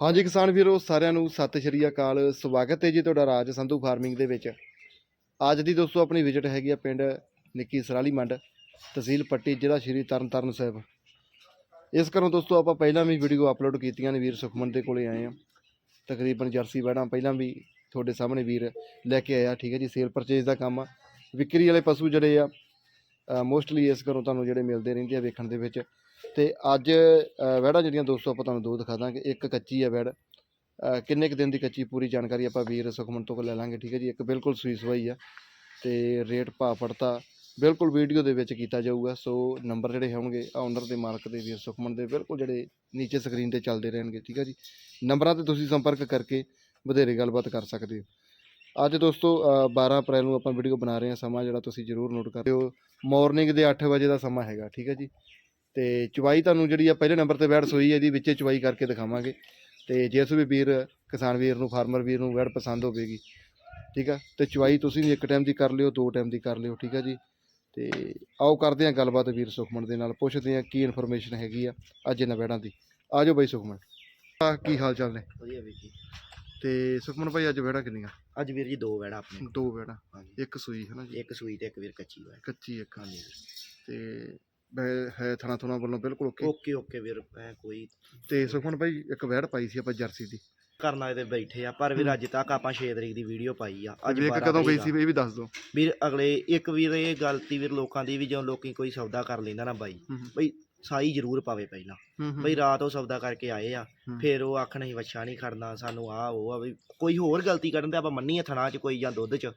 ਹਾਂਜੀ ਕਿਸਾਨ ਵੀਰੋ, ਸਾਰਿਆਂ ਨੂੰ ਸਤਿ ਸ਼੍ਰੀ ਅਕਾਲ। ਸਵਾਗਤ ਹੈ ਜੀ ਤੁਹਾਡਾ ਰਾਜ ਸੰਧੂ ਫਾਰਮਿੰਗ ਦੇ ਵਿੱਚ। ਅੱਜ ਦੀ ਦੋਸਤੋ ਆਪਣੀ ਵਿਜ਼ਿਟ ਹੈਗੀ ਆ ਪਿੰਡ ਨਿੱਕੀ ਸਰਾਲੀ ਮੰਡ, ਤਹਿਸੀਲ ਪੱਟੀ, ਜ਼ਿਲ੍ਹਾ ਸ਼੍ਰੀ ਤਰਨਤਾਰਨ ਸਾਹਿਬ। ਇਸ ਕਾਰਨ ਦੋਸਤੋ ਆਪਾਂ ਪਹਿਲਾਂ ਵੀ ਵੀਡੀਓ ਅਪਲੋਡ ਕੀਤੀਆਂ ਨੇ ਵੀਰ ਸੁਖਮਨ ਦੇ ਕੋਲੇ ਆਏ ਆ। ਤਕਰੀਬਨ ਜਰਸੀ ਬੈੜਾਂ ਪਹਿਲਾਂ ਵੀ ਤੁਹਾਡੇ ਸਾਹਮਣੇ ਵੀਰ ਲੈ ਕੇ ਆਇਆ, ਠੀਕ ਹੈ ਜੀ ਸੇਲ ਪਰਚੇਜ਼ ਦਾ ਕੰਮ ਆ। ਵਿਕਰੀ ਵਾਲੇ ਪਸ਼ੂ ਜਿਹੜੇ ਆ ਮੋਸਟਲੀ ਇਸ ਘਰੋਂ ਤੁਹਾਨੂੰ ਜਿਹੜੇ ਮਿਲਦੇ ਰਹਿੰਦੇ ਆ ਵੇਖਣ ਦੇ ਵਿੱਚ। ਤੇ ਅੱਜ ਅ, ਜਿਹੜੀਆਂ ਦੋਸਤੋ ਆਪਾਂ ਤੁਹਾਨੂੰ ਦੋ ਦਿਖਾ ਦਾਂਗੇ। ਇੱਕ ਕੱਚੀ ਆ ਵੈੜ ਕਿੰਨੇ ਕੁ ਦਿਨ ਦੀ ਕੱਚੀ ਪੂਰੀ ਜਾਣਕਾਰੀ ਆਪਾਂ ਵੀਰ ਸੁਖਮਨ ਤੋਂ ਲੈ ਲਾਂਗੇ ਠੀਕ ਹੈ ਜੀ? ਇੱਕ ਬਿਲਕੁਲ ਸੂਈ ਸਵਾਈ ਆ। ਤੇ ਰੇਟ ਭਾਅ ਪੜਤਾ ਬਿਲਕੁਲ ਵੀਡੀਓ ਦੇ ਵਿੱਚ ਕੀਤਾ ਜਾਊਗਾ। ਸੋ ਨੰਬਰ ਜਿਹੜੇ ਹੋਣਗੇ ਓਨਰ ਦੇ ਮਾਲਕ ਦੇ ਵੀਰ ਸੁਖਮਨ ਦੇ ਬਿਲਕੁਲ ਜਿਹੜੇ ਨੀਚੇ ਸਕਰੀਨ ਤੇ ਚੱਲਦੇ ਰਹਿਣਗੇ ਠੀਕ ਹੈ ਜੀ? ਨੰਬਰਾਂ ਤੇ ਤੁਸੀਂ ਸੰਪਰਕ ਕਰਕੇ ਵਧੇਰੇ ਗੱਲਬਾਤ ਕਰ ਸਕਦੇ ਹੋ। ਅੱਜ ਦੋਸਤੋ ਅ, 12 ਅਪ੍ਰੈਲ ਨੂੰ ਆਪਾਂ ਵੀਡੀਓ ਬਣਾ ਰਹੇ ਹਾਂ ਸਮਾਂ ਜਿਹੜਾ ਤੁਸੀਂ ਜ਼ਰੂਰ ਨੋਟ ਕਰ ਲਿਓ ਮਾਰਨਿੰਗ ਦੇ 8 ਵਜੇ ਦਾ ਸਮਾਂ ਹੈਗਾ ਠੀਕ ਹੈ ਜੀ? ਤੇ ਚਵਾਈ ਤੁਹਾਨੂੰ ਜਿਹੜੀ ਆ ਪਹਿਲੇ ਨੰਬਰ ਤੇ ਵੈੜ ਸੋਈ ਹੈ ਇਹਦੀ ਵਿੱਚੇ ਚਵਾਈ ਕਰਕੇ ਦਿਖਾਵਾਂਗੇ। ਤੇ ਜਿਸ ਵੀ ਵੀਰ ਕਿਸਾਨ ਵੀਰ ਨੂੰ ਫਾਰਮਰ ਵੀਰ ਨੂੰ ਵੈੜ ਪਸੰਦ ਹੋਵੇਗੀ ਠੀਕ ਆ? ਤੇ ਚਵਾਈ ਤੁਸੀਂ ਵੀ ਇੱਕ ਟਾਈਮ ਦੀ ਕਰ ਲਿਓ ਦੋ ਟਾਈਮ ਦੀ ਕਰ ਲਿਓ ਠੀਕ ਆ ਜੀ? ਤੇ ਆਓ ਕਰਦੇ ਹਾਂ ਗੱਲਬਾਤ ਵੀਰ ਸੁਖਮਨ ਦੇ ਨਾਲ ਪੁੱਛਦੇ ਹਾਂ ਕੀ ਇਨਫੋਰਮੇਸ਼ਨ ਹੈਗੀ ਆ ਅੱਜ ਇਹਨਾਂ ਵੈੜਾਂ ਦੀ। ਆਜੋ ਬਾਈ ਸੁਖਮਨ। ਕੀ ਹਾਲ ਚਾਲ ਨੇ? ਵਧੀਆ ਵੀਰ ਜੀ। ਤੇ ਸੁਖਮਨ ਭਾਈ ਅੱਜ ਵੈੜਾਂ ਕਿੰਨੀਆਂ? ਅੱਜ ਵੀਰ ਜੀ ਦੋ ਵੈੜਾ ਆਪਣੇ ਦੋ ਵੈੜਾਂ ਹਾਂਜੀ। ਇੱਕ ਸੂਈ ਹੈ ਨਾ ਜੀ? ਇੱਕ ਸੂਈ ਤੇ ਇੱਕ ਵੀਰ ਕੱਚੀ ਵੈੜ ਕੱਚੀ ਇੱਕ। ਹਾਂਜੀ। ਤੇ ਵੈ- ਹੈ ਥਣਾ ਥੁਣਾ ਵੱਲੋਂ ਬਿਲਕੁਲ ਓਕੇ? ਓਕੇ ਓਕੇ ਵੀਰ ਐ ਕੋਈ ਤੇ ਸੁਖਮਨ ਭਾਈ ਇੱਕ ਵੈੜ ਪਾਈ ਸੀ ਆਪਾਂ ਜਰਸੀ ਦੀ। ਕਰਨਾ ਇਹਦੇ ਬੈਠੇ ਆ ਪਰ ਵੀਰ ਅੱਜ ਤੱਕ ਆਪਾਂ 6 ਤਰੀਕ ਦੀ ਵੀਡੀਓ ਪਾਈ ਆ। ਅੱਜ ਵੇਖ 12 ਕਦੋਂ ਗਈ ਤਰੀਕ ਸੀ ਆ। ਇਹ ਵੀ ਦੱਸ ਦਿਓ। ਵੀਰ ਅਗਲੇ ਇੱਕ ਵੀਰ ਇਹ ਗਲਤੀ ਵੀਰ ਲੋਕਾਂ ਦੀ ਵੀ ਜਦੋਂ ਲੋਕੀ ਕੋਈ ਸੌਦਾ ਕਰ ਲੈਂਦਾ ਨਾ ਬਾਈ। ਹੂੰ। ਬਈ ਸਾਈ ਜ਼ਰੂਰ ਪਾਵੇ ਪਹਿਲਾਂ। ਬਈ ਰਾਤ ਉਹ ਸੌਦਾ ਕਰਕੇ ਆਏ ਆ। ਫਿਰ ਉਹ ਆਖਣ ਅਸੀਂ ਵੱਛਾ ਨਹੀਂ ਖੜਨਾ ਸਾਨੂੰ ਆ ਉਹ ਆ ਵੀ ਕੋਈ ਹੋਰ ਗਲਤੀ ਕਰਨ ਤੇ ਆਪਾਂ ਮੰਨੀਏ ਥਣਾ 'ਚ ਕੋਈ ਜਾਂ ਦੁੱਧ 'ਚ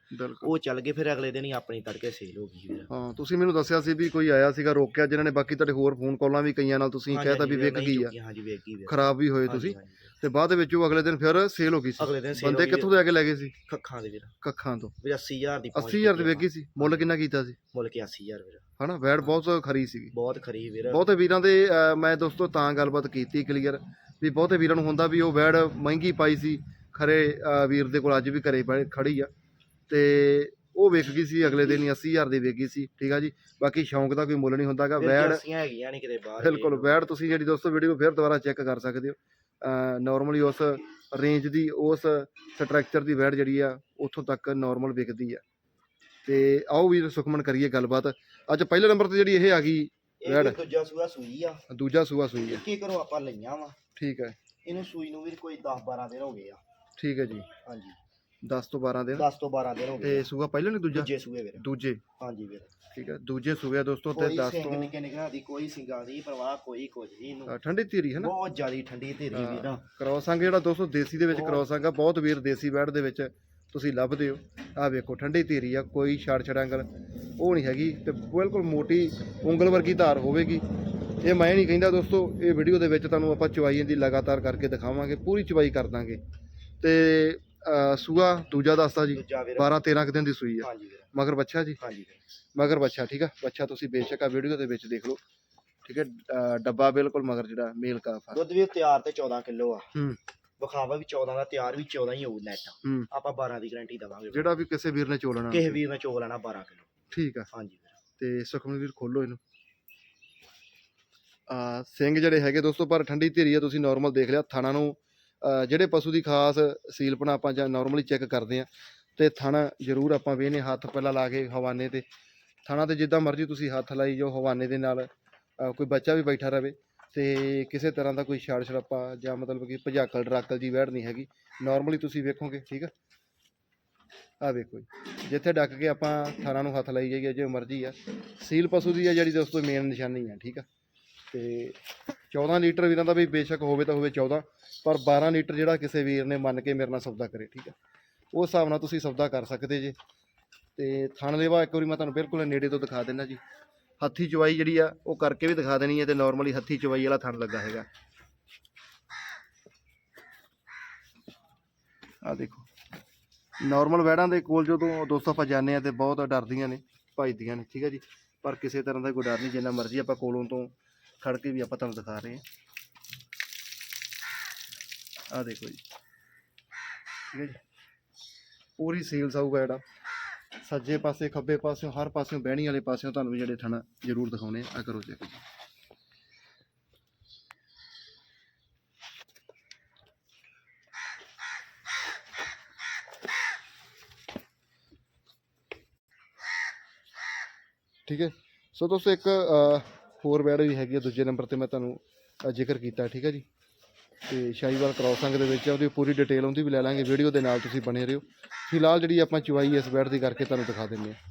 ਉਹ ਚੱਲ ਗਏ ਫਿਰ ਅਗਲੇ ਦਿਨ ਹੀ ਆਪਣੀ ਤੜਕੇ ਸੇਲ ਹੋ ਗਈ ਹਾਂ ਤੁਸੀਂ ਮੈਨੂੰ ਦੱਸਿਆ ਸੀ ਵੀ ਕੋਈ ਆਇਆ ਸੀਗਾ ਰੋਕਿਆ ਜਿਨ੍ਹਾਂ ਨੇ ਬਾਕੀ ਤੁਹਾਡੇ ਹੋਰ ਫੋਨ ਕਾਲਾਂ ਵੀ ਕਈਆਂ ਨਾਲ ਤੁਸੀਂ ਕਹਿਤਾ ਵੀ ਵਿਕ ਗਈ ਆ ਹਾਂਜੀ ਵੇਖ ਗਈ ਵੀਰ ਖਰਾਬ ਵੀ ਹੋਏ ਤੁਸੀਂ। ਤੇ ਬਾਅਦ ਦੇ ਵਿੱਚ ਉਹ ਅਗਲੇ ਦਿਨ ਫਿਰ ਸੇਲ ਹੋ ਗਈ ਸੀ। ਅਗਲੇ ਦਿਨ ਸੇਲ ਬੰਦੇ ਕਿੱਥੋਂ ਦੇ ਆ ਕੇ ਲੈ ਗਏ ਸੀ? ਕੱਖਾਂ ਦੇ ਵੀਰ। ਕੱਖਾਂ ਤੋਂ। ਵੀਰ 80000 ਦੀ ਪਹੁੰਚ 80000 ਦੀ ਵੇਗੀ ਸੀ? ਮੁੱਲ ਕਿੰਨਾ ਕੀਤਾ ਸੀ? ਮੁੱਲ ਕੇ 80000 ਵੀਰ। ਹਨਾ ਵੈੜ ਬਹੁਤ ਖਰੀ ਸੀਗੀ। ਬਹੁਤ ਖਰੀ ਵੀਰ। ਬਹੁਤੇ ਵੀਰਾਂ ਦੇ ਅਹ, ਮੈਂ ਦੋਸਤੋ ਤਾਂ ਗੱਲਬਾਤ ਕੀਤੀ ਕਲੀਅਰ ਵੀ ਬਹੁਤੇ ਵੀਰਾਂ ਨੂੰ ਹੁੰਦਾ ਵੀ ਉਹ ਵੈੜ ਮਹਿੰਗੀ ਪਾਈ ਸੀ। ਖਰੇ ਅਹ, ਵੀਰ ਦੇ ਕੋਲ ਅੱਜ ਵੀ ਘਰੇ ਖੜੀ ਆ। ਤੇ ਉਹ ਵਿਕ ਗਈ ਸੀ ਅਗਲੇ ਦਿਨ ਹੀ 80000 ਦੀ ਗਈ ਸੀ। ਠੀਕ ਆ ਜੀ? ਬਾਕੀ ਸ਼ੌਂਕ ਦਾ ਕੋਈ ਮੁੱਲ ਨਹੀਂ ਹੁੰਦਾਗਾ। ਵੈੜ ਹੈਗੀਆਂ ਨਹੀਂ ਕਿਤੇ ਬਾਹਰ ਬਿਲਕੁਲ ਵੈੜ ਤੁਸੀਂ ਜਿਹੜੀ ਦੋਸਤੋ ਵੀਡੀਓ ਫਿਰ ਦੁਬਾਰਾ ਚੈੱਕ ਕਰ ਸਕਦੇ ਹੋ। ਨਾਰਮਲੀ ਉਸ ਰੇਂਜ ਦੀ ਉਸ ਸਟਰਕਚਰ ਦੀ ਵੈੜ ਜਿਹੜੀ ਆ ਉੱਥੋਂ ਤੱਕ ਨਾਰਮਲ ਵਿਕਦੀ ਆ। ਤੇ ਆਓ ਵੀ ਸੁਖਮਨ ਕਰੀਏ ਗੱਲਬਾਤ। ਅੱਜ ਪਹਿਲੇ ਨੰਬਰ ਤੇ ਜਿਹੜੀ ਇਹ ਆ ਗਈ ਇਹ ਵੈੜ। ਵੀ ਦੂਜਾ ਸੂਆ ਸੂਈ ਆ। ਦੂਜਾ ਸੂਆ ਸੂਈ ਆ। ਕੀ ਕਰੋ ਆਪਾਂ ਲਈਆਂ ਵਾ। ਠੀਕ ਹੈ ਇਹਨੂੰ ਸੂਈ ਨੂੰ ਵੀ ਕੋਈ 10 12 ਦਿਨ ਹੋ ਗਏ ਆ। ਠੀਕ ਹੈ ਜੀ। ਹਾਂਜੀ। 10 ਤੋਂ 12 ਦਿਨ? 10 ਤੋਂ 12 ਦਿਨ ਹੋ ਗਏ ਤੇ ਆ। ਸੂਆ ਪਹਿਲੇ ਨਹੀਂ ਦੂਜਾ? ਦੂਜੇ ਸੂਏ ਵੀਰ। ਦੂਜੇ? ਹਾਂਜੀ ਵੀਰ। ਠੀਕ ਹੈ ਦੂਜੇ ਸੂਆ ਦੋਸਤੋ ਤੇ ਕੋਈ 10 ਸਿੰਘ ਤੋਂ ਨਿੱਕੇ ਨਿੱਕੇ ਦੀ ਕੋਈ ਸਿੰਗਾਂ ਦੀ ਪਰਵਾਹ ਕੋਈ ਕੁਝ ਨਹੀਂ ਇਹਨੂੰ। ਅ, ਠੰਡੀ ਧੀਰੀ ਹੈ ਨਾ? ਬਹੁਤ ਜ਼ਿਆਦੀ ਠੰਡੀ ਧੀਰੀ। ਵੀਰ ਨਾ। ਕ੍ਰੋਸ ਅੰਗ ਜਿਹੜਾ ਦੋਸਤੋ ਦੇਸੀ ਦੇ ਵਿੱਚ ਬਹੁਤ। ਕ੍ਰੋਸ ਅੰਗ ਆ ਬਹੁਤ ਵੀਰ ਦੇਸੀ ਬੈੜ ਦੇ ਵਿੱਚ ਤੁਸੀਂ ਲੱਭਦੇ ਹੋ। ਆਹ ਵੇਖੋ ਠੰਡੀ ਧੀਰੀ ਆ ਕੋਈ ਛੜ ਛੜਾਂਗਲ ਉਹ ਨਹੀਂ ਹੈਗੀ ਤੇ ਬਿਲਕੁਲ ਮੋਟੀ ਉਂਗਲ ਵਰਗੀ ਧਾਰ ਹੋਵੇਗੀ। ਇਹ ਮੈਂ ਨਹੀਂ ਕਹਿੰਦਾ ਦੋਸਤੋ ਇਹ ਵੀਡੀਓ ਦੇ ਵਿੱਚ ਤੁਹਾਨੂੰ ਆਪਾਂ ਚਵਾਈ ਦੀ ਲਗਾਤਾਰ ਕਰਕੇ ਦਿਖਾਵਾਂਗੇ ਪੂਰੀ ਚਵਾਈ ਕਰ ਦਾਂਗੇ। ਤੇ ਅ, ਸੂਆ ਦੂਜਾ ਦੱਸਦਾ ਜੀ। ਦੂਜਾ ਵੀਰ। 12 13 ਕੁ ਦਿਨ ਦੀ ਸੂਈ ਆ। ਹਾਂਜੀ ਵੀਰ। ਮਗਰ ਬੱਚਾ ਜੀ? ਹਾਂਜੀ ਵੀਰ। ਮਗਰ ਬੱਚਾ ਠੀਕ ਆ? ਬੱਚਾ ਤੁਸੀਂ ਬੇਸ਼ੱਕ ਆ ਵੀਡੀਓ ਦੇ ਵਿੱਚ ਦੇਖ ਲਓ। ਠੀਕ ਹੈ ਡੱਬਾ ਬਿਲਕੁਲ ਮਗਰ ਜਿਹੜਾ ਮੇਲ ਕਾਫ ਆ। ਦੁੱਧ ਵੀ ਤਿਆਰ ਤੇ 14 ਕਿਲੋ ਆ। ਹੂੰ। ਵਿਖਾਵਾ ਵੀ 14 ਦਾ ਤਿਆਰ ਵੀ 14 ਹੀ ਹੋਊ ਨੈਟ ਹੂੰ। ਆਪਾਂ 12 ਦੀ ਗਾਰੰਟੀ ਦਵਾਂਗੇ ਵੀਰ। ਜਿਹੜਾ ਵੀ ਕਿਸੇ ਵੀਰ ਨੇ ਚੋਲਣਾ ਕਿਸੇ ਵੀਰ ਨੇ ਚੋਗ ਲੈਣਾ 12 ਕਿਲੋ। ਠੀਕ ਆ। ਹਾਂਜੀ ਵੀਰ। ਤੇ ਸੁਖਮਨ ਵੀਰ ਖੋਲੋ ਇਹਨੂੰ। ਆ ਸਿੰਘ ਜਿਹੜੇ ਹੈਗੇ ਦੋਸਤੋ ਪਰ ਠੰਡੀ ਧੀਰੀ ਆ ਤੁਸੀਂ ਨਾਰਮਲ ਦੇਖ ਲਿਆ ਥਾਣਾ ਨੂੰ ਅਹ ਜਿਹੜੇ ਪਸ਼ੂ ਦੀ ਖਾਸ ਸੀਲਪਣਾ ਆਪਾਂ ਜਾਂ ਨਾਰਮਲੀ ਚੈੱਕ ਕਰਦੇ ਆ ਤੇ ਥਣ ਜ਼ਰੂਰ ਆਪਾਂ ਵੇਨੇ ਹੱਥ ਪਹਿਲਾਂ ਲਾ ਕੇ ਹਵਾਨੇ ਤੇ। ਥਣਾ ਤੇ ਜਿੱਦਾਂ ਮਰਜ਼ੀ ਤੁਸੀਂ ਹੱਥ ਲਾਈ ਜੋ ਹਵਾਨੇ ਦੇ ਨਾਲ ਕੋਈ ਬੱਚਾ ਵੀ ਬੈਠਾ ਰਵੇ, ਤੇ ਕਿਸੇ ਤਰ੍ਹਾਂ ਦਾ ਕੋਈ ਛਾੜ ਛੜੱਪਾ ਜਾਂ ਮਤਲਬ ਕਿ ਭਜਾਕਲ ਡਰਾਕਲ ਦੀ ਵਹਿੜ ਨਹੀਂ ਹੈਗੀ। ਨਾਰਮਲੀ ਤੁਸੀਂ ਵੇਖੋਗੇ, ਠੀਕ ਆ? ਆ ਵੇਖੋ ਜੀ। ਜਿੱਥੇ ਡੱਕ ਕੇ ਆਪਾਂ ਥਾਣਾ ਨੂੰ ਹੱਥ ਲਾਈ ਜਾਈਏ, ਜੋ ਮਰਜ਼ੀ ਆ। ਸੀਲ ਪਸ਼ੂ ਦੀ ਆ ਜਿਹੜੀ ਦੋਸਤੋ ਮੇਨ ਨਿਸ਼ਾਨੀ ਆ, ਠੀਕ ਆ? ਤੇ 14 ਲੀਟਰ ਵੀਰਾਂ ਦਾ ਵੀ ਬੇਸ਼ੱਕ ਹੋਵੇ ਤਾਂ ਹੋਵੇ 14 ਪਰ 12 ਲੀਟਰ ਜਿਹੜਾ ਕਿਸੇ ਵੀਰ ਨੇ ਮੰਨ ਕੇ ਮੇਰੇ ਨਾਲ ਸੌਦਾ ਕਰੇ, ਠੀਕ ਹੈ। ਉਸ ਹਿਸਾਬ ਨਾਲ ਤੁਸੀਂ ਸੌਦਾ ਕਰ ਸਕਦੇ ਜੇ। ਤੇ ਥਣ ਇੱਕ ਵਾਰੀ ਮੈਂ ਤੁਹਾਨੂੰ ਬਿਲਕੁਲ ਨੇੜੇ ਤੋਂ ਦਿਖਾ ਦਿੰਦਾ ਜੀ। ਹੱਥੀ ਚਵਾਈ ਜਿਹੜੀ ਆ, ਉਹ ਕਰਕੇ ਵੀ ਦਿਖਾ ਦੇਣੀ ਹੈ ਤੇ ਨਾਰਮਲੀ ਹੱਥੀ ਚਵਾਈ ਵਾਲਾ ਥਣ ਲੱਗਾ ਹੈਗਾ। ਆ ਦੇਖੋ। ਨਾਰਮਲ ਵੈੜਾਂ ਦੇ ਕੋਲ ਜਦੋਂ ਦੋਸਤੋ ਆਪਾਂ ਜਾਂਦੇ ਆ ਤੇ ਬਹੁਤ ਡਰਦੀਆਂ ਨੇ, ਭੱਜਦੀਆਂ ਨੇ, ਠੀਕ ਹੈ ਜੀ। ਪਰ ਕਿਸੇ ਤਰ੍ਹਾਂ ਦਾ ਕੋਈ ਡਰ ਨਹੀਂ, ਜਿੰਨਾ ਮਰਜ਼ੀ ਆਪਾਂ ਕੋਲੋਂ ਤੋਂ ਖੜ ਕੇ ਵੀ ਆਪਾਂ ਤੁਹਾਨੂੰ ਦਿਖਾ ਰਹੇ ਹਾਂ। ਆ ਦੇਖੋ ਜੀ। ਠੀਕ ਹੈ ਜੀ। ਪੂਰੀ ਸੇਲਸ ਆਊਗਾ ਜਿਹੜਾ। ਸੱਜੇ ਪਾਸੇ, ਖੱਬੇ ਪਾਸੇ ਹਰ ਪਾਸਿਓਂ, ਬਹਿਣੀ ਵਾਲੇ ਪਾਸਿਓਂ ਤੁਹਾਨੂੰ ਜਿਹੜੇ ਥਣਾ ਜ਼ਰੂਰ ਦਿਖਾਉਣੇ ਆ। ਕਰੋ ਚੈੱਕ ਠੀਕ ਹੈ। ਸੋ ਦੋਸਤੋ ਇੱਕ ਹੋਰ ਬੈਡ ਵੀ ਹੈਗੀ ਆ ਦੂਜੇ ਨੰਬਰ ਤੇ ਮੈਂ ਤੁਹਾਨੂੰ ਅ, ਜ਼ਿਕਰ ਕੀਤਾ ਠੀਕ ਹੈ ਜੀ? ਤੇ ਸ਼ਾਹੀਵਾਲ ਕ੍ਰਾਸ ਦੇ ਵਿੱਚ ਆ, ਉਹਦੀ ਪੂਰੀ ਡਿਟੇਲ ਉਹਦੀ ਵੀ ਲੈ ਲਾਂਗੇ ਵੀਡੀਓ ਦੇ ਨਾਲ ਤੁਸੀਂ ਬਣੇ ਰਹੋ। ਫਿਲਹਾਲ ਜਿਹੜੀ ਆਪਾਂ ਚੁਵਾਈ ਇਸ ਬੈਡ ਦੀ ਕਰਕੇ ਤੁਹਾਨੂੰ ਦਿਖਾ ਦਿੰਦੇ ਹਾਂ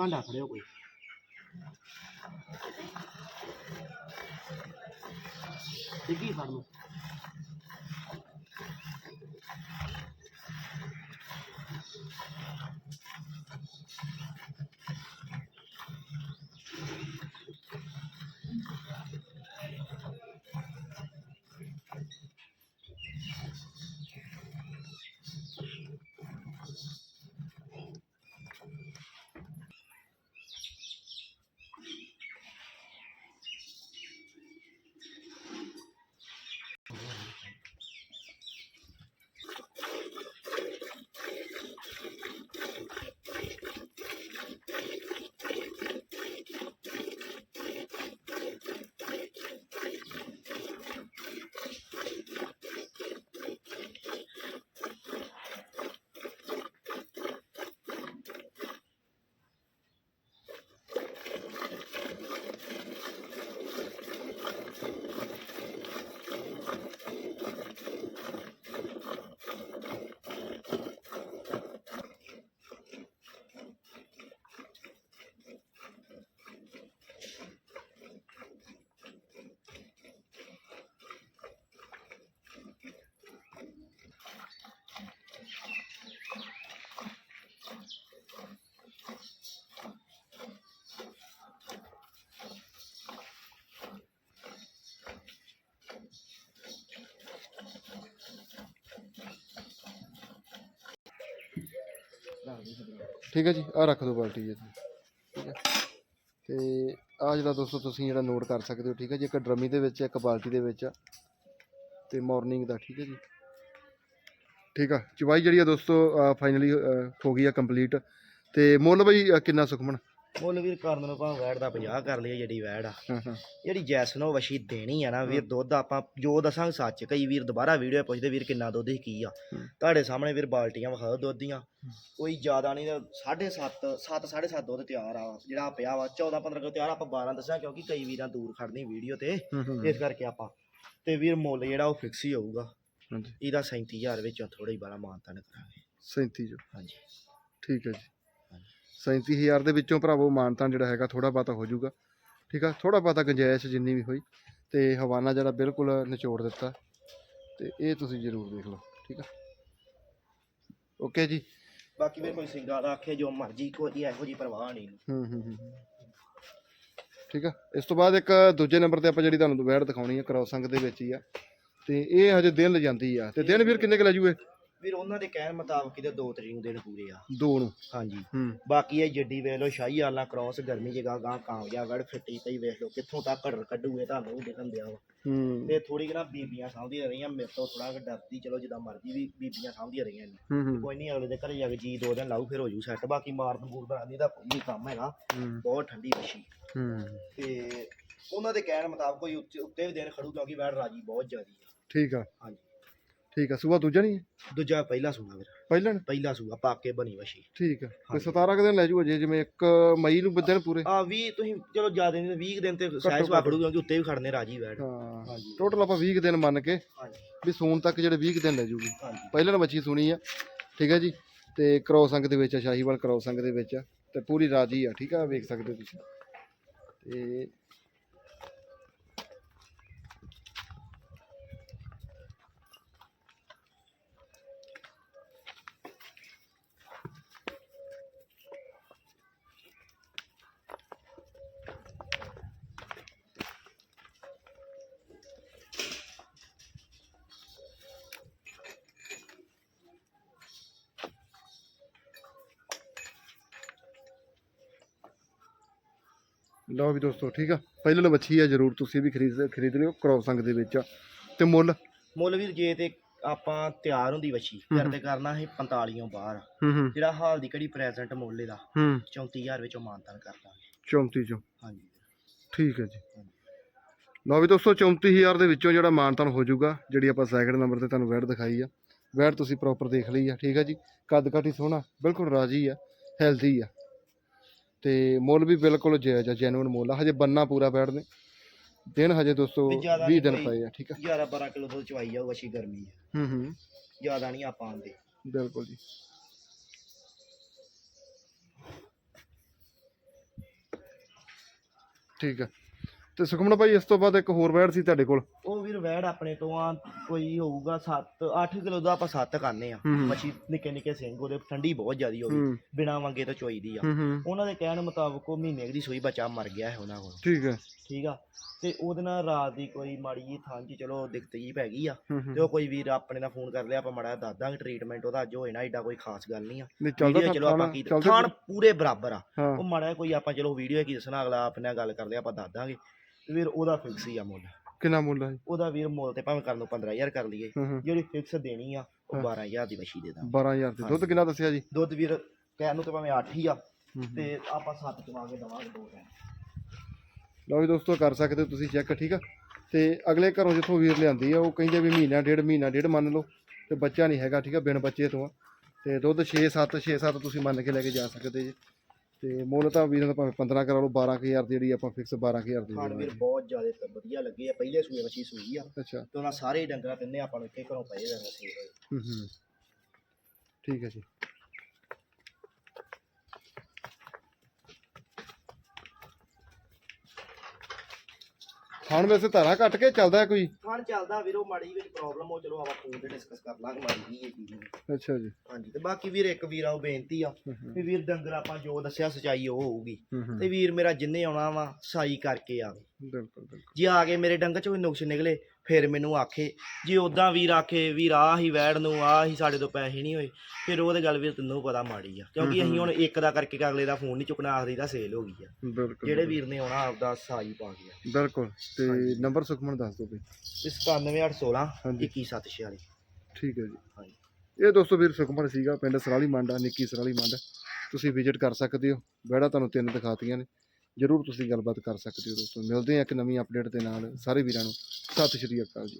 ਭਾਂਡਾ ਫੜਿਓ ਕੋਈ। ਡਿੱਗੀ ਫੜ ਲਓ ਠੀਕ ਹੈ ਜੀ, ਆਹ ਰੱਖ ਦਿਓ ਬਾਲਟੀ ਜੀ ਠੀਕ ਹੈ। ਤੇ ਆ ਜਿਹੜਾ ਦੋਸਤੋ ਤੁਸੀਂ ਜਿਹੜਾ ਨੋਟ ਕਰ ਸਕਦੇ ਹੋ, ਠੀਕ ਹੈ ਜੀ, ਇੱਕ ਡਰਮੀ ਦੇ ਵਿੱਚ, ਇੱਕ ਬਾਲਟੀ ਦੇ ਵਿੱਚ। ਆ ਤੇ ਮਾਰਨਿੰਗ ਦਾ, ਠੀਕ ਹੈ ਜੀ। ਠੀਕ ਆ, ਚਵਾਈ ਜਿਹੜੀ ਆ ਦੋਸਤੋ ਫਾਈਨਲੀ ਹੋ ਗਈ ਆ ਕੰਪਲੀਟ ਤੇ ਮੁੱਲ ਬਈ ਕਿੰਨਾ ਸੁਖਮਨ? ਮੁੱਲ ਵੀਰ ਕਰਨ ਨੂੰ ਭਾਵੇਂ ਵੈੜ ਦਾ 50 ਕਰ ਲਈਏ ਜਿਹੜੀ ਵੈੜ ਆ। ਜਿਹੜੀ ਜੈਸਨੋ ਵਸ਼ੀ ਦੇਣੀ ਆ ਨਾ ਵੀਰ ਦੁੱਧ ਆਪਾਂ ਜੋ ਦਸਾਂਗੇ ਸੱਚ ਕਈ ਵੀਰ ਦੁਬਾਰਾ ਵੀਡੀਓ ਪੁੱਛਦੇ ਵੀਰ ਕਿੰਨਾ ਦੁੱਧ ਸੀ ਕੀ ਆ। ਤੁਹਾਡੇ ਸਾਹਮਣੇ ਵੀਰ ਬਾਲਟੀਆਂ ਵਿਖਾਓ ਦੁੱਧ ਦੀਆਂ। ਕੋਈ ਜ਼ਿਆਦਾ ਨਹੀਂ 7.5 7 7.5 ਦੁੱਧ ਤਿਆਰ ਆ ਜਿਹੜਾ ਪਿਆ ਵਾ 14 15 ਕਿਲੋ ਤਿਆਰ ਆਪਾਂ 12 ਦੱਸਿਆ ਕਿਉਂਕਿ ਕਈ ਵੀਰਾਂ ਦੂਰ ਖੜਨੀ ਵੀਡੀਓ ਤੇ। ਇਸ ਕਰਕੇ ਆਪਾਂ ਤੇ ਵੀਰ ਮੁੱਲ ਜਿਹੜਾ ਉਹ ਫਿਕਸ ਹੀ ਹੋਊਗਾ। ਹਾਂਜੀ। ਇਹਦਾ 37000 ਵਿੱਚੋਂ ਥੋੜਾ ਹੀ ਬਾਰਾ ਮਾਨਤਾਨ ਕਰਾਂਗੇ 37 ਜੋ। ਹਾਂਜੀ। ਠੀਕ ਹੈ ਜੀ। 37000 ਦੇ ਵਿੱਚੋਂ ਭਰਾਵੋ ਮਾਨਤਾਨ ਜਿਹੜਾ ਹੈਗਾ ਥੋੜਾ ਬਾਤਾ ਹੋ ਜਾਊਗਾ। ਠੀਕ ਆ? ਥੋੜਾ ਬਾਤਾ ਗੁੰਜਾਇਸ਼ ਜਿੰਨੀ ਵੀ ਹੋਈ ਤੇ ਹਵਾਨਾ ਜਿਹੜਾ ਬਿਲਕੁਲ ਨਿਚੋੜ ਦਿੱਤਾ ਤੇ ਇਹ ਤੁਸੀਂ ਜ਼ਰੂਰ ਦੇਖ ਲਓ। ਠੀਕ ਆ? ਓਕੇ ਜੀ। ਬਾਕੀ ਵੀ ਕੋਈ ਸਿੰਗਾ ਦਾ ਆਖੇ ਜੋ ਮਰਜ਼ੀ ਕੋਈ ਇਹੋ ਜੀ ਪਰਵਾਹ ਨਹੀਂ। ਹੂੰ ਹੂੰ ਹੂੰ ਠੀਕ ਆ? ਇਸ ਤੋਂ ਬਾਅਦ ਇੱਕ ਦੂਜੇ ਨੰਬਰ ਤੇ ਆਪਾਂ ਜਿਹੜੀ ਤੁਹਾਨੂੰ ਵੈੜ ਦਿਖਾਉਣੀ ਆ ਕ੍ਰੋਸ ਸੰਗ ਦੇ ਵਿੱਚ ਹੀ ਆ। ਤੇ ਇਹ ਹਜੇ ਦਿਨ ਲਿਜਾਂਦੀ ਆ। ਤੇ ਦਿਨ ਵੀਰ ਕਿੰਨੇ ਕੁ ਲੈ ਜੂਏ? ਵੀਰ ਉਹਨਾਂ ਦੇ ਕਹਿਣ ਮੁਤਾਬਕ ਇਹਦੇ 2 ਤਰੀਕ ਨੂੰ ਦਿਨ ਪੂਰੇ ਆ। ਦੋ ਨੂੰ? ਹਾਂਜੀ। ਹੂੰ। ਬਾਕੀ ਇਹ ਜੱਡੀ ਵੇਖ ਲਓ ਸ਼ਾਹੀ ਆਲਾ ਕ੍ਰਾਸ ਗਰਮੀ ਜਗ੍ਹਾ ਗਾਂ ਕਾਮਯਾਬ ਵੜ ਫਿੱਟੀ ਪਈ ਵੇਖ ਲਓ ਕਿੱਥੋਂ ਤੱਕ ਘੜ ਕੱਢੂਏ ਤੁਹਾਨੂੰ ਵੀ ਦਿਖਣ ਦਿਆ ਵਾ। ਹੂੰ। ਤੇ ਥੋੜੀ ਕਿ ਨਾ ਬੀਬੀਆਂ ਸਾਂਭਦੀਆਂ ਰਹੀਆਂ ਮੇਰੇ ਤੋਂ ਥੋੜਾ ਡਰਦੀ ਚਲੋ ਜਿੱਦਾਂ ਮਰਜ਼ੀ ਵੀ ਬੀਬੀਆਂ ਸਾਂਭਦੀਆਂ ਰਹੀਆਂ ਨੇ। ਹੂੰ ਹੂੰ। ਕੋਈ ਨਹੀਂ ਅਗਲੇ ਦੇ ਘਰੇ ਜਾ ਕੇ ਜੀ ਦੋ ਦਿਨ ਲਾਊ ਫਿਰ ਹੋ ਜੂ ਸੈੱਟ ਬਾਕੀ ਮਾਰਨ ਮੂਰਦਾਂ ਦੀ ਦਾ ਕੋਈ ਕੰਮ ਹੈਗਾ ਹੂੰ। ਬਹੁਤ ਠੰਡੀ ਮੱਛੀ। ਹੂੰ। ਤੇ ਉਹਨਾਂ ਦੇ ਕਹਿਣ ਮੁਤਾਬਕ ਕੋਈ ਉੱਤੇ ਉੱਤੇ ਵੀ ਦਿਨ ਖੜੂ ਕਿਉਂਕਿ ਵੈੜ ਰਾਜੀ ਬਹੁਤ ਜ਼ਿਆਦੀ ਹੈ ਠੀਕ ਆ। ਹਾਂਜੀ। ਠੀਕ ਆ ਸੂਆ ਦੂਜਾ ਨਹੀਂ? ਹੈ ਦੂਜਾ ਪਹਿਲਾ ਸੂਆ ਵੀਰ ਪਹਿਲਾਂ ਨਾ? ਪਹਿਲਾ ਸੂਆ ਪਾਕੇ ਬਣੀ ਮੱਛੀ ਠੀਕ ਆ ਤੇ ਹਾਂਜੀ। 17 ਕੁ ਦਿਨ ਲੈ ਜੂ ਅਜੇ ਜਿਵੇਂ 1 ਮਈ ਨੂੰ ਦਿਨ ਪੂਰੇ? ਆ 20 ਤੁਸੀਂ ਚਲੋ ਜ਼ਿਆਦਾ ਨਹੀਂ 20 ਦਿਨ ਤੇ ਸਾਇਸ ਵਾ ਖੜੂ ਕਿਉਂਕਿ ਉੱਤੇ ਵੀ ਖੜਨੇ ਰਾਜੀ ਵੈੜ। ਹਾਂ ਹਾਂਜੀ। ਟੋਟਲ ਆਪਾਂ 20 ਕੁ ਦਿਨ ਮੰਨ ਕੇ ਹਾਂਜੀ। ਵੀ ਸੂਣ ਤੱਕ ਜਿਹੜੇ 20 ਕੁ ਦਿਨ ਲੈ ਜੂਗੀ। ਹਾਂਜੀ। ਪਹਿਲਾਂ ਨੂੰ ਬੱਚੀ ਸੁਣੀ ਆ ਠੀਕ ਹੈ ਜੀ? ਤੇ ਕ੍ਰੋਸ ਅੰਗ ਦੇ ਵਿੱਚ ਆ ਸ਼ਾਹੀਵਾਲ ਕ੍ਰੋਸ ਅੰਗ ਦੇ ਵਿੱਚ ਆ ਤੇ ਪੂਰੀ ਰਾਜੀ ਆ ਠੀਕ ਆ? ਵੇਖ ਸਕਦੇ ਹੋ ਤੁਸੀਂ। ਤੇ ਲਓ ਵੀ ਦੋਸਤੋ ਠੀਕ ਆ? ਪਹਿਲਾਂ ਨੂੰ ਬੱਚੀ ਆ ਜਰੂਰ ਤੁਸੀਂ ਵੀ ਖਰੀਦ ਖਰੀਦ ਲਿਓ ਕ੍ਰੋਸ ਅੰਗ ਦੇ ਵਿੱਚ। ਤੇ ਮੁੱਲ? ਮੁੱਲ ਵੀਰ ਜੇ ਤੇ ਆਪਾਂ ਤਿਆਰ ਹੁੰਦੀ ਵੱਛੀ ਤੇ ਕਰਨਾ ਹੈ 45 ਬਾਹਰ ਜਿਹੜਾ ਹਾਲ ਦੀ ਘੜੀ ਪ੍ਰੈਜ਼ੈਂਟ ਮੁੱਲ ਇਹਦਾ ਹੂੰ। 34000 ਵਿੱਚੋਂ ਮਾਨਤਾਨ ਕਰ ਦਾਂਗੇ। 34 ਚੋਂ। ਹਾਂਜੀ। ਠੀਕ ਹੈ ਜੀ। ਲਓ ਵੀ ਦੋਸਤੋ 34000 ਦੇ ਵਿੱਚੋਂ ਜਿਹੜਾ ਮਾਨਤਨ ਹੋ ਜਾਊਗਾ ਜਿਹੜੀ ਆਪਾਂ ਸੈਕਿੰਡ ਨੰਬਰ ਤੇ ਤੁਹਾਨੂੰ ਵੈਟ ਦਿਖਾਈ ਆ ਵੈਟ ਤੁਸੀਂ ਪ੍ਰੋਪਰ ਦੇਖ ਲਈ ਆ ਠੀਕ ਆ ਜੀ? ਕੱਦ ਕਾਠੀ ਸੋਹਣਾ ਬਿਲਕੁਲ ਰਾਜੀ ਆ ਹੈਲਦੀ ਆ। ਤੇ ਮੁੱਲ ਵੀ ਬਿਲਕੁਲ ਜਾਇਜ਼ ਆ ਜੈਨੂਇਨ ਮੁੱਲ ਆ। ਹਜੇ ਬੰਨਾ ਪੂਰਾ ਵੈਟ ਨੇ ਦਿਨ ਹਜੇ ਦੋਸਤੋ ਵੀ ਜ਼ਿਆਦਾ 20 ਦਿਨ ਪਏ ਆ ਠੀਕ ਆ। 11 12 ਕਿਲੋ ਦੁੱਧ ਚਵਾਈ ਜਾਊ ਵੱਛੀ ਗਰਮੀ ਹੈ ਹੂੰ ਹੂੰ। ਜ਼ਿਆਦਾ ਨਹੀਂ ਆਪਾਂ ਆਂਦੇ ਬਿਲਕੁਲ ਜੀ। ਠੀਕ ਆ। ਤੇ ਸੁਖਮਨ ਭਾਈ ਇਸ ਤੋਂ ਬਾਅਦ ਇੱਕ ਹੋਰ ਵੈਟ ਸੀ ਤੁਹਾਡੇ ਕੋਲ। ਉਹ ਵੀਰ ਵੈੜ ਆਪਣੇ ਤੋਂ ਆ ਕੋਈ ਹੋਊਗਾ 7 8 ਕਿਲੋ ਦਾ ਆਪਾਂ 7 ਕਰਨੇ ਆ। ਮੱਛੀ ਨਿੱਕੇ ਨਿੱਕੇ ਸਿੰਘ ਉਹਦੇ ਠੰਡੀ ਬਹੁਤ ਜ਼ਿਆਦੀ ਹੋ ਗਈ। ਬਿਨਾ ਵੰਗੇ ਤੋਂ ਚੋਈਦੀ ਆ। ਹੂੰ ਹੂੰ। ਉਹਨਾਂ ਦੇ ਕਹਿਣ ਮੁਤਾਬਕ ਉਹ ਮਹੀਨੇ ਦੀ ਸੂਈ ਬੱਚਾ ਮਰ ਗਿਆ ਹੈ ਉਹਨਾਂ ਕੋਲ। ਠੀਕ ਹੈ। ਠੀਕ ਆ। ਤੇ ਉਹਦੇ ਨਾਲ ਰਾਤ ਦੀ ਕੋਈ ਮਾੜੀ ਜੀ ਥਾਂ ਜੀ ਚਲੋ ਦਿੱਕਤ ਜੀ ਪੈ ਗਈ ਆ। ਤੇ ਉਹ ਕੋਈ ਵੀਰ ਆਪਣੇ ਨਾਲ ਫੋਨ ਕਰ ਲਿਆ ਆਪਾਂ ਮੜਾ ਦੱਸ ਦਾਂਗੇ ਟ੍ਰੀਟਮੈਂਟ ਉਹਦਾ ਅੱਜ ਹੋਏ ਨਾ ਏਡਾ ਕੋਈ ਖਾਸ ਗੱਲ ਨਹੀਂ ਆ। ਵੀਡੀਓ ਚਲੋ ਆਪਾਂ ਕੀ ਖਾਣ ਪੂਰੇ ਬਰਾਬਰ ਆ। ਉਹ ਮਾੜਾ ਕੋਈ ਆਪਾਂ ਚਲੋ ਵੀਡੀਓ ਕੀ ਦੱਸਣਾ ਅਗਲਾ ਆਪਣੇ ਨਾਲ ਗੱਲ ਕਰ ਲਿਆ ਆਪਾਂ ਦੱਸ ਦਾਂਗੇ ਤੇ ਵੀਰ ਉਹਦਾ ਫਿਕਸ ਹੀ ਆ ਮੁੱਲ। ਕਿੰਨਾ ਮੁੱਲ ਹੈ ਉਹਦਾ ਵੀਰ ਮੁੱਲ ਤੇ ਭਾਵੇਂ ਕਰ ਲਓ 15000 ਕਰ ਲਈਏ। ਹੂੰ ਹੂੰ। ਜਿਹੜੀ ਫਿਕਸ ਦੇਣੀ ਆ ਉਹ ਹਾਂ। 12000 ਦੀ ਵਛੀ ਦੇ ਦਾਂ 12000 ਤੇ ਦੁੱਧ ਕਿੰਨਾ ਦੱਸਿਆ ਜੀ? ਦੁੱਧ ਵੀਰ ਕਹਿਣ ਨੂੰ ਤੇ ਭਾਵੇਂ 8 ਹੀ ਆ। ਤੇ ਆਪਾਂ 7 ਚਵਾ ਕੇ ਦਵਾਂਗੇ ਦੋ ਟਾਈਮ ਲਓ ਵੀ ਦੋਸਤੋ ਕਰ ਸਕਦੇ ਹੋ ਤੁਸੀਂ ਚੈੱਕ ਠੀਕ ਆ? ਤੇ ਅਗਲੇ ਘਰੋਂ ਜਿੱਥੋਂ ਵੀਰ ਲਿਆਂਦੀ ਆ ਉਹ ਕਹਿੰਦੇ ਵੀ ਮਹੀਨਾ ਡੇਢ ਮਹੀਨਾ ਡੇਢ ਮੰਨ ਲਓ ਤੇ ਬੱਚਾ ਨਹੀਂ ਹੈਗਾ ਠੀਕ ਆ ਬਿਨ ਬੱਚੇ ਤੋਂ ਆ। ਤੇ ਦੁੱਧ 6 7 6 7 ਤੁਸੀਂ ਮੰਨ ਕੇ ਲੈ ਕੇ ਜਾ ਸਕਦੇ ਜੀ। ਤੇ ਮੁੱਲ ਤਾਂ ਵੀਰਾਂ ਦਾ ਭਾਵੇਂ 15 ਕਰਾ ਲਓ 12000 ਦੀ ਜਿਹੜੀ ਆਪਾਂ ਫਿਕਸ 12000 ਦੀ ਖਾਣ ਵੀਰ। ਬਹੁਤ ਜ਼ਿਆਦਾ ਤੇ ਵਧੀਆ ਲੱਗੇ ਆ ਪਹਿਲੇ ਸੂਏ ਵਛੀ ਸੂਈ ਆ। ਅੱਛਾ। ਤੇ ਉਹਨਾਂ ਸਾਰੇ ਡੰਗਰਾਂ ਤਿੰਨੇ ਆਪਾਂ ਨੂੰ ਇੱਥੇ ਘਰੋਂ ਪਏ ਹੋਏ ਹੂੰ ਹੂੰ। ਠੀਕ ਹੈ ਜੀ। ਖਾਣ ਵੈਸੇ ਧਾਰਾ ਘੱਟ ਕੇ ਚੱਲਦਾ ਹੈ ਕੋਈ? ਖਾਣ ਚੱਲਦਾ ਵੀਰੋ ਮਾੜੀ ਵਿੱਚ ਪ੍ਰੋਬਲਮ ਉਹ ਚਲੋ ਆਪਾਂ ਫੋਨ ਤੇ ਡਿਸਕਸ ਕਰ ਲਾਂਗੇ ਮਾੜੀ ਜੀ ਇਹ ਚੀਜ਼। ਅੱਛਾ ਜੀ। ਹਾਂਜੀ ਤੇ ਬਾਕੀ ਵੀਰ ਇੱਕ ਵੀਰਾਂ ਨੂੰ ਬੇਨਤੀ ਆ ਹੂੰ ਹੂੰ। ਵੀ ਵੀਰ ਡੰਗਰ ਆਪਾਂ ਜੋ ਦੱਸਿਆ ਸਚਾਈ ਉਹ ਹੋਊਗੀ। ਹੂੰ ਹੂੰ। ਤੇ ਵੀਰ ਮੇਰਾ ਜਿੰਨੇ ਆਉਣਾ ਵਾ ਸਾਈ ਕਰਕੇ ਆਵੇ ਬਿਲਕੁਲ ਬਿਲਕੁਲ। ਜੇ ਆ ਕੇ ਮੇਰੇ ਡੰਗਰ ਚ ਕੋਈ ਨੁਕਸ ਨਿਕਲੇ ਫਿਰ ਮੈਨੂੰ ਆਖੇ ਜੇ ਉਦਾਂ ਵੀਰ ਆਖੇ ਵੀਰ ਆਹ ਹੀ ਵੈੜ ਨੂੰ ਆਹ ਹੀ ਸਾਡੇ ਤੋਂ ਪੈਸੇ ਨਹੀਂ ਹੋਏ ਫਿਰ ਉਹਦੇ ਗੱਲ ਵੀਰ ਤੈਨੂੰ ਪਤਾ ਮਾੜੀ ਆ ਕਿਉਂਕਿ ਅਸੀਂ ਹੁਣ ਇੱਕ ਦਾ ਕਰਕੇ ਅਗਲੇ ਦਾ ਫੋਨ ਨਹੀਂ ਚੁੱਕਣਾ ਆਖਰੀ ਦਾ ਸੇਲ ਹੋ ਗਈ ਆ। ਬਿਲਕੁਲ ਜਿਹੜੇ ਵੀਰ ਨੇ ਆਉਣਾ ਆਪਦਾ ਸਾਈ ਪਾ ਗਿਆ। ਬਿਲਕੁਲ ਤੇ। ਨੰਬਰ ਸੁਖਮਨ ਦੱਸ ਦਿਓ ਬਈ। ਇਸ 97816 ਹਾਂਜੀ। 21746 ਠੀਕ ਹੈ ਜੀ। ਹਾਂਜੀ। ਇਹ ਦੋਸਤੋ ਵੀਰ ਸੁਖਮਨ ਸੀਗਾ ਪਿੰਡ ਸਰਾਲੀ ਮੰਡ ਆ ਨਿੱਕੀ ਸਰਾਲੀ ਮੰਡ। ਤੁਸੀਂ ਵਿਜ਼ਿਟ ਕਰ ਸਕਦੇ ਹੋ। ਬੈੜਾ ਤੁਹਾਨੂੰ ਤਿੰਨ ਦਿਖਾਤੀਆਂ ਨੇ। ਜਰੂਰ ਤੁਸੀਂ ਗੱਲਬਾਤ ਕਰ ਸਕਦੇ ਹੋ ਦੋਸਤੋ। ਮਿਲਦੇ ਹਾਂ ਇੱਕ ਨਵੀਂ ਅਪਡੇਟ ਦੇ ਨਾਲ। ਸਾਰੇ ਵੀਰਾਂ ਨੂੰ ਸਤਿ ਸ਼੍ਰੀ ਅਕਾਲ ਜੀ।